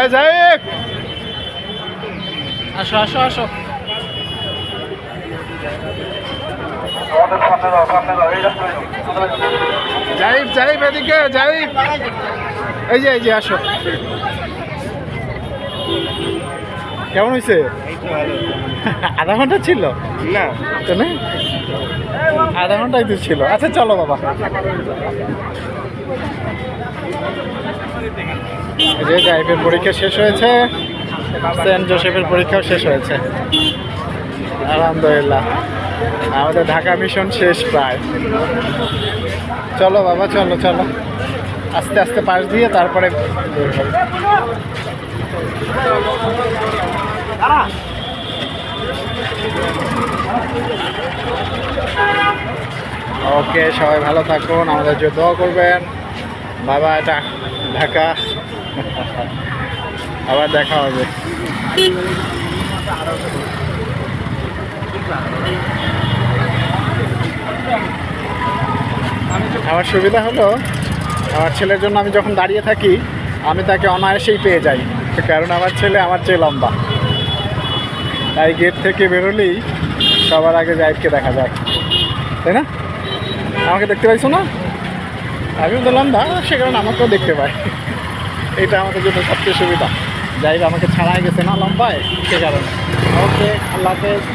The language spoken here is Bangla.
এই যাই আসো আসো আসো। যাইব যাইব এদিকে যাইব এই যে এই যে আসো। কেমন হয়েছে আধা ঘণ্টা ছিল? না। তো না আধা ঘন্টাই তো ছিল। আচ্ছা চলো বাবা। যে ড্রাইভের পরীক্ষা শেষ হয়েছে, সেন্ট জোসেফের পরীক্ষাও শেষ হয়েছে। আলহামদুলিল্লাহ। আমাদের ঢাকা মিশন শেষ প্রায়। চলো বাবা, চলো চলো। আস্তে আস্তে পাশ দিয়ে তারপরে ওকে সবাই ভালো থাকুন, আমাদের জন্য দোয়া করবেন। বাবা, এটা ঢাকা। আবার দেখা হবে। আমার সুবিধা হলো, আমার ছেলের জন্য আমি যখন দাঁড়িয়ে থাকি, আমি তাকে অনায়াসেই পেয়ে যাই, কারণ আমার ছেলে আমার চেয়ে লম্বা। তাই গেট থেকে বেরোলেই সবার আগে জাইদকে দেখা যায়। তাই না? আমাকে দেখতে পাইছো না? আমিও তো লম্বা, সে কারণে আমাকেও দেখতে পাই এটা আমাদের জন্য সবচেয়ে সুবিধা। যাই আমাকে ছাড়াই গেছে না লম্বায়, সে কারণে। ওকে, আল্লাহ হাফেজ।